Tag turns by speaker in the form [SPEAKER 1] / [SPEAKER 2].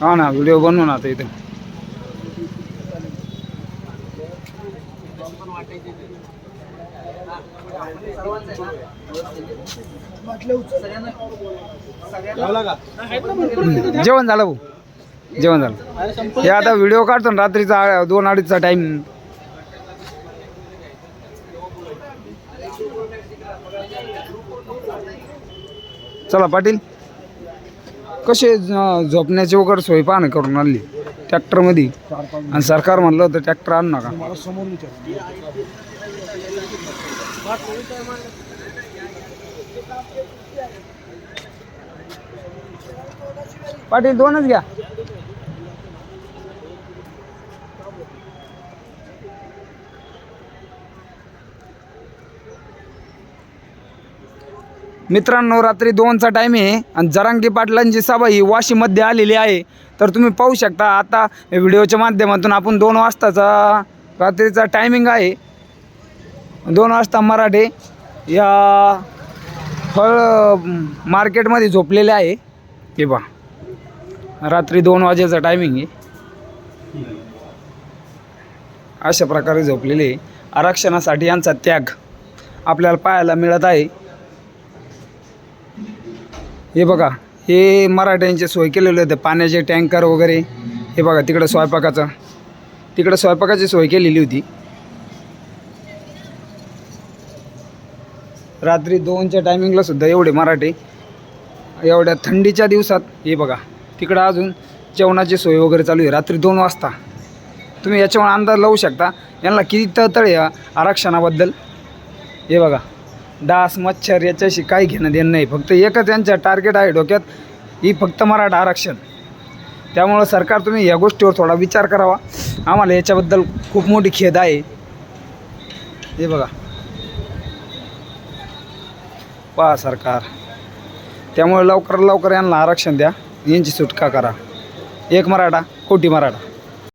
[SPEAKER 1] हा ना व्हिडिओ बनवू ना आता इथं. जेवण झालं भाऊ. जेवण झालं. हे आता व्हिडिओ काढतो ना रात्रीचा दोन अडीचचा टाइम चला पाटील. कसे ज- झोपण्याची वगैरे सोय पाहणं करून आणली ट्रॅक्टरमध्ये. आणि सरकार म्हणलं होतं ट्रॅक्टर आण नका. पाटील दोनच घ्या. मित्रांनो रात्री दोनचा टाईम आहे आणि जरांगी पाटलांची सभा ही वाशीमध्ये आलेली आहे. तर तुम्ही पाहू शकता आता व्हिडिओच्या माध्यमातून आपण दोन वाजताचा रात्रीचा टायमिंग आहे. दोन वाजता मराठे या फळ मार्केटमध्ये झोपलेले आहे. ते पहा रात्री दोन वाजेचा टायमिंग आहे. अशा प्रकारे झोपलेले आहे. आरक्षणासाठी यांचा त्याग आपल्याला पाहायला मिळत आहे. हे बघा हे मराठ्यांचे सोय केलेले होते पाण्याचे टँकर वगैरे. हे बघा तिकडं स्वयंपाकाचं. तिकडं स्वयंपाकाची सोय केलेली होती. रात्री दोनच्या टायमिंगला सुद्धा एवढे मराठे एवढ्या थंडीच्या दिवसात हे बघा तिकडं अजून जेवणाची सोय वगैरे चालू आहे. रात्री दोन वाजता. तुम्ही याच्यावर अंदाज लावू शकता यांना किती तळतळ या आरक्षणाबद्दल? हे बघा. डास मच्छर याच्याशी काही घेणं देणं नाही. फक्त एकच यांचं टार्गेट आहे डोक्यात ही फक्त मराठा आरक्षण. त्यामुळं सरकार तुम्ही या गोष्टीवर थोडा विचार करावा. आम्हाला याच्याबद्दल खूप मोठी खेद आहे. हे बघा. पहा सरकार. त्यामुळे लवकर लवकर यांना आरक्षण द्या. यांची सुटका करा. एक मराठा कोटी मराठा.